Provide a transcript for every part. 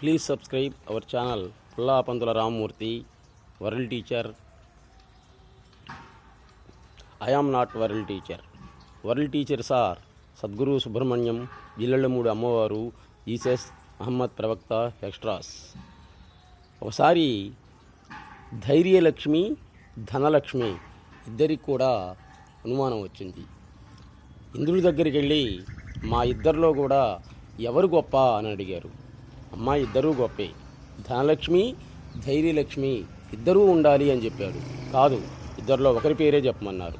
Please subscribe our channel Pulla Pantula Ramamurthy world teacher. I am not world teacher. World teacher sir Sadguru Subrahmanyam Jillellamudi అమ్మవారు Jesus Ahmed ప్రవక్త extras ఒకసారి ధైర్యలక్ష్మి ధనలక్ష్మి ఇద్దరికి కూడా అనుమానం వచ్చింది. ఇంద్రుడి దగ్గరికి వెళ్ళి మా ఇద్దరిలో కూడా ఎవరు గొప్ప? అని అడిగారు. అమ్మ ఇద్దరూ గొప్పే. ధనలక్ష్మి ధైర్యలక్ష్మి ఇద్దరూ ఉండాలి అని చెప్పాడు. కాదు ఇద్దరిలో ఒకరి పేరే చెప్పమన్నారు.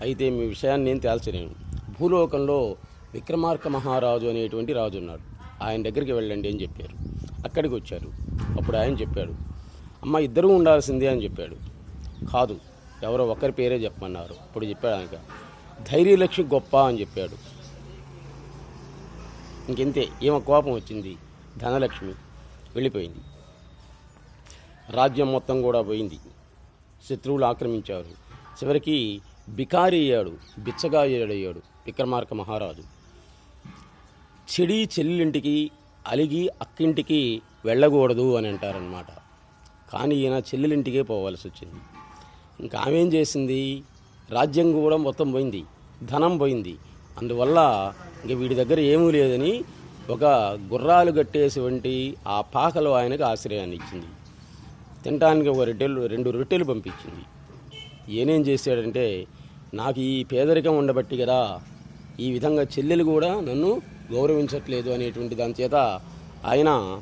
అయితే మీ విషయాన్ని నేను తేల్చలేను. భూలోకంలో విక్రమార్క మహారాజు అనేటువంటి రాజు ఉన్నాడు. ఆయన దగ్గరికి వెళ్ళండి అని చెప్పారు. అక్కడికి వచ్చారు. అప్పుడు ఆయన చెప్పాడు అమ్మ ఇద్దరూ ఉండాల్సిందే అని చెప్పాడు. కాదు ఎవరో ఒకరి పేరే చెప్పమన్నారు. అప్పుడు చెప్పాడు ఆయన. ధైర్యలక్ష్మి గొప్ప అని చెప్పాడు. ఇంకెంతే ఏమో కోపం వచ్చింది. ధనలక్ష్మి వెళ్ళిపోయింది. రాజ్యం మొత్తం కూడా పోయింది. శత్రువులు ఆక్రమించారు. చివరికి బికారి అయ్యాడు బిచ్చగా అయ్యాడు విక్రమార్క మహారాజు. చెడి చెల్లింటికి అలిగి అక్కింటికి వెళ్ళకూడదు అని అంటారనమాట కానీ ఈయన చెల్లెలింటికే పోవాల్సి వచ్చింది. ఇంకా ఆమెం చేసింది? రాజ్యం కూడా మొత్తం పోయింది ధనం పోయింది. అందువల్ల ఇంక వీడి దగ్గర ఏమీ లేదని ఒక గుర్రాలు కట్టేటువంటి ఆ పాకలో ఆయనకు ఆశ్రయాన్ని ఇచ్చింది. తినడానికి ఒక రొట్టెలు రెండు రొట్టెలు పంపించింది. ఏనేం చేశాడంటే నాకు ఈ పేదరికం ఉండబట్టి కదా ఈ విధంగా చెల్లెలు కూడా నన్ను గౌరవించట్లేదు అనేటువంటి దాని చేత ఆయన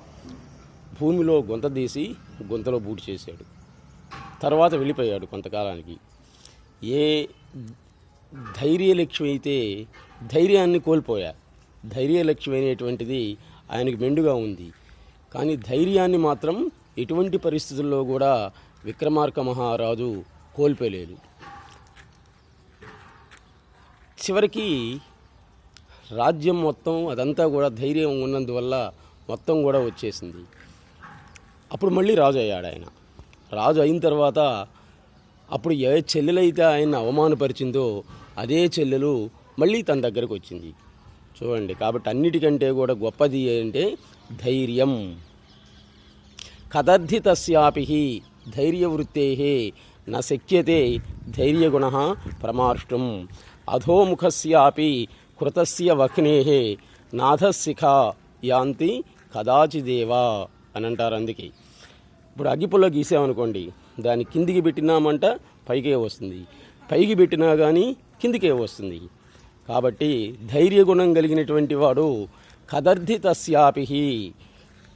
భూమిలో గుంత తీసి గుంతలో బూటు చేశాడు. తర్వాత వెళ్ళిపోయాడు కొంతకాలానికి. ఏ ధైర్యలక్ష్యం అయితే ధైర్యాన్ని కోల్పోయారు ధైర్యలక్ష్యం అనేటువంటిది ఆయనకు మెండుగా ఉంది. కానీ ధైర్యాన్ని మాత్రం ఎటువంటి పరిస్థితుల్లో కూడా విక్రమార్క మహారాజు కోల్పోలేదు. చివరికి రాజ్యం మొత్తం అదంతా కూడా ధైర్యం ఉన్నందువల్ల మొత్తం కూడా వచ్చేసింది. అప్పుడు మళ్ళీ రాజు అయ్యాడు ఆయన. రాజు అయిన తర్వాత అప్పుడు ఏ చెల్లెలైతే ఆయన అవమానపరిచిందో అదే చెల్లెలు మళ్ళీ తన దగ్గరకు వచ్చింది. చూడండి. కాబట్టి అన్నిటికంటే కూడా గొప్పది అంటే ధైర్యం. కదర్థితస్యాపి ధైర్యవృత్తే న శక్యతే ధైర్యగుణ ప్రమార్ష్టం. అధోముఖస్యాపి కృతస్య వక్నే నాథశిఖ యాంతి కదాచిదేవా అని అంటారు అందుకే. ఇప్పుడు అగ్గిపుల్ల గీసామనుకోండి దాన్ని కిందికి పెట్టినామంట పైకే వస్తుంది. పైకి పెట్టినా కానీ కిందికే వస్తుంది. కాబట్టి ధైర్యగుణం కలిగినటువంటి వాడు కదర్థితస్యాపి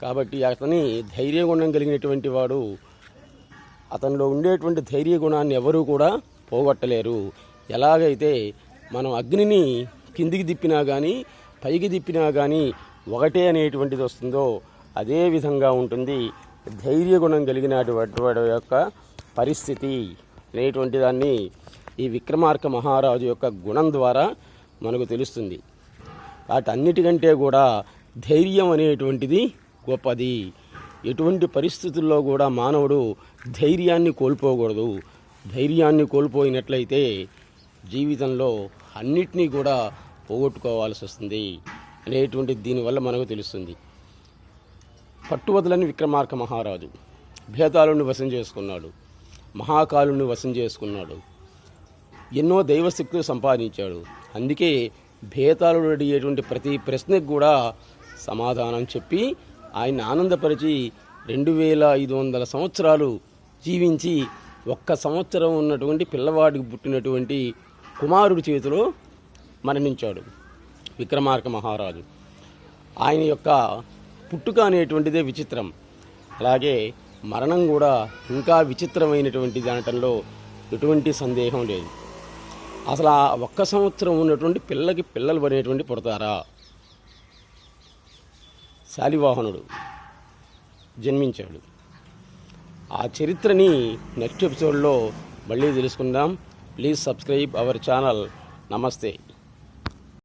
కాబట్టి అతని ధైర్యగుణం కలిగినటువంటి వాడు అతనిలో ఉండేటువంటి ధైర్య గుణాన్ని ఎవరూ కూడా పోగొట్టలేరు. ఎలాగైతే మనం అగ్నిని కిందికి దిప్పినా కానీ పైకి దిప్పినా కానీ ఒకటే అనేటువంటిది వస్తుందో అదే విధంగా ఉంటుంది ధైర్య గుణం కలిగినటువంటి వాడి యొక్క పరిస్థితి అనేటువంటి దాన్ని ఈ విక్రమార్క మహారాజు యొక్క గుణం ద్వారా మనకు తెలుస్తుంది. వాటన్నిటికంటే కూడా ధైర్యం అనేటువంటిది గొప్పది. ఎటువంటి పరిస్థితుల్లో కూడా మానవుడు ధైర్యాన్ని కోల్పోకూడదు. ధైర్యాన్ని కోల్పోయినట్లయితే జీవితంలో అన్నిటినీ కూడా పోగొట్టుకోవాల్సి వస్తుంది అనేటువంటి దీనివల్ల మనకు తెలుస్తుంది. పట్టువదలని విక్రమార్క మహారాజు భేదాలను వశం చేసుకున్నాడు. మహాకాలుని వశం చేసుకున్నాడు. ఎన్నో దైవశక్తులు సంపాదించాడు. అందుకే భేతాళుడు అడిగేటువంటి ప్రతి ప్రశ్నకు కూడా సమాధానం చెప్పి ఆయన ఆనందపరిచి రెండు వేల ఐదు వందల సంవత్సరాలు జీవించి ఒక్క సంవత్సరం ఉన్నటువంటి పిల్లవాడికి పుట్టినటువంటి కుమారుడి చేతిలో మరణించాడు విక్రమార్క మహారాజు. ఆయన యొక్క పుట్టుక అనేటువంటిదే విచిత్రం. అలాగే మరణం కూడా ఇంకా విచిత్రమైనటువంటి అనటంలో ఎటువంటి సందేహం లేదు. అసలు ఆ ఒక్క సంవత్సరం ఉన్నటువంటి పిల్లకి పిల్లలు పడినటువంటి పుడతారా? శాలివాహనుడు జన్మించాడు. ఆ చరిత్రని నెక్స్ట్ ఎపిసోడ్లో మళ్ళీ తెలుసుకుందాం. Please subscribe our channel. నమస్తే.